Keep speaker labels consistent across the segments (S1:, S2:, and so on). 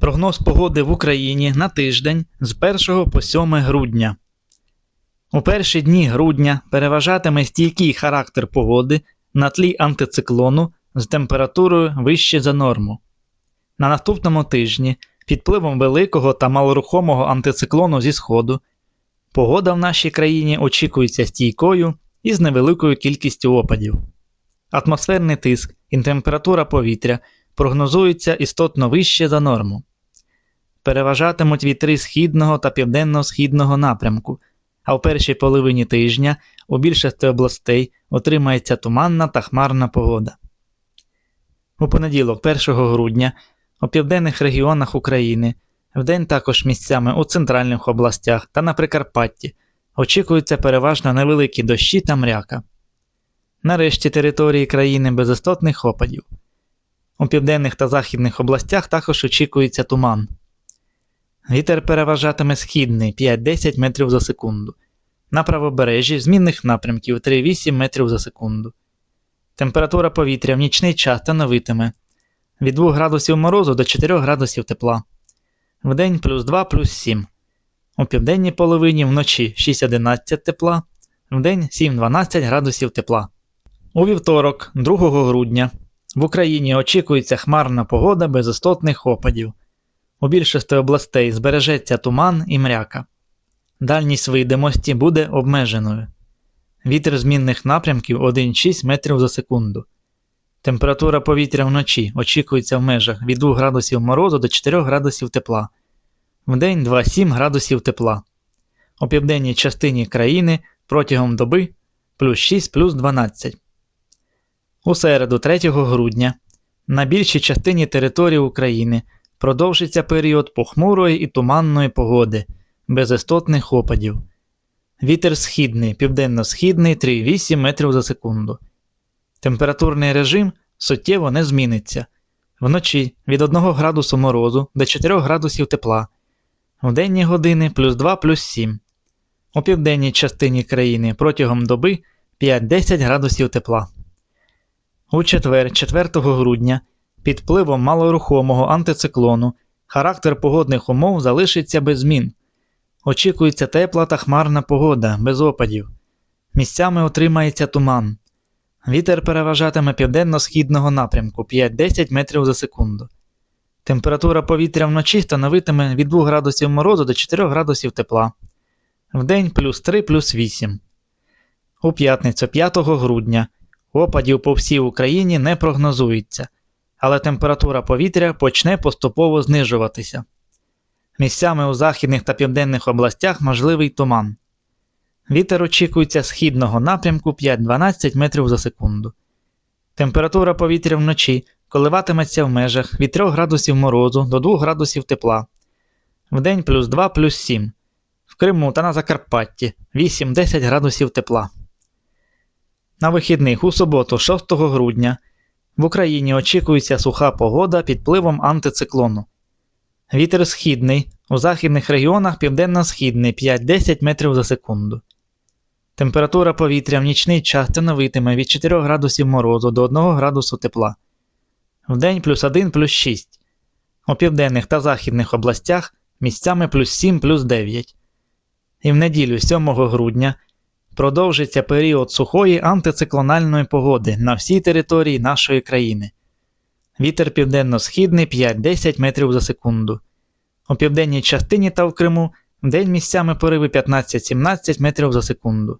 S1: Прогноз погоди в Україні на тиждень з 1 по 7 грудня. У перші дні грудня переважатиме стійкий характер погоди на тлі антициклону з температурою вище за норму. На наступному тижні під впливом великого та малорухомого антициклону зі сходу погода в нашій країні очікується стійкою і з невеликою кількістю опадів. Атмосферний тиск і температура повітря прогнозуються істотно вище за норму. Переважатимуть вітри східного та південно-східного напрямку, а в першій половині тижня у більшості областей отримається туманна та хмарна погода. У понеділок, 1 грудня, у південних регіонах України, вдень також місцями у центральних областях та на Прикарпатті очікуються переважно невеликі дощі та мряка. Нарешті території країни без істотних опадів. У південних та західних областях також очікується туман. Вітер переважатиме східний 5-10 метрів за секунду. На правобережжі змінних напрямків 3-8 метрів за секунду. Температура повітря в нічний час становитиме від 2 градусів морозу до 4 градусів тепла. Вдень плюс 2 плюс 7. У південній половині вночі 6-11 тепла, вдень 7-12 градусів тепла. У вівторок, 2 грудня, в Україні очікується хмарна погода без істотних опадів. У більшості областей збережеться туман і мряка. Дальність видимості буде обмеженою. Вітер змінних напрямків 1,6 метрів за секунду. Температура повітря вночі очікується в межах від 2 градусів морозу до 4 градусів тепла. Вдень 2-7 градусів тепла. У південній частині країни протягом доби плюс 6 плюс 12. У середу 3 грудня на більшій частині території України продовжиться період похмурої і туманної погоди, без істотних опадів. Вітер східний, південно-східний 3,8 метрів за секунду. Температурний режим суттєво не зміниться. Вночі від 1 градусу морозу до 4 градусів тепла. В денні години плюс 2 плюс 7. У південній частині країни протягом доби 5-10 градусів тепла. У четвер, 4 грудня, під впливом малорухомого антициклону характер погодних умов залишиться без змін. Очікується тепла та хмарна погода без опадів. Місцями отримається туман. Вітер переважатиме південно-східного напрямку 5-10 метрів за секунду. Температура повітря вночі становитиме від 2 градусів морозу до 4 градусів тепла. Вдень плюс 3 плюс 8. У п'ятницю 5 грудня опадів по всій Україні не прогнозується, але температура повітря почне поступово знижуватися. Місцями у західних та південних областях можливий туман. Вітер очікується східного напрямку 5-12 метрів за секунду. Температура повітря вночі коливатиметься в межах від 3 градусів морозу до 2 градусів тепла. Вдень плюс 2 плюс 7. В Криму та на Закарпатті 8-10 градусів тепла. На вихідних у суботу, 6 грудня, в Україні очікується суха погода під впливом антициклону. Вітер східний, у західних регіонах південно-східний 5-10 метрів за секунду. Температура повітря в нічний час становитиме від 4 градусів морозу до 1 градусу тепла. Вдень плюс 1 плюс 6. У південних та західних областях місцями плюс 7 плюс 9. І в неділю 7 грудня продовжиться період сухої антициклональної погоди на всій території нашої країни. Вітер південно-східний 5-10 метрів за секунду. У південній частині та в Криму вдень місцями пориви 15-17 метрів за секунду.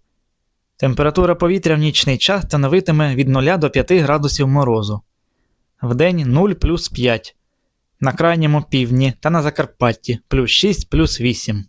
S1: Температура повітря в нічний час становитиме від 0 до 5 градусів морозу. Вдень 0 плюс 5. На крайньому півдні та на Закарпатті плюс 6 плюс 8.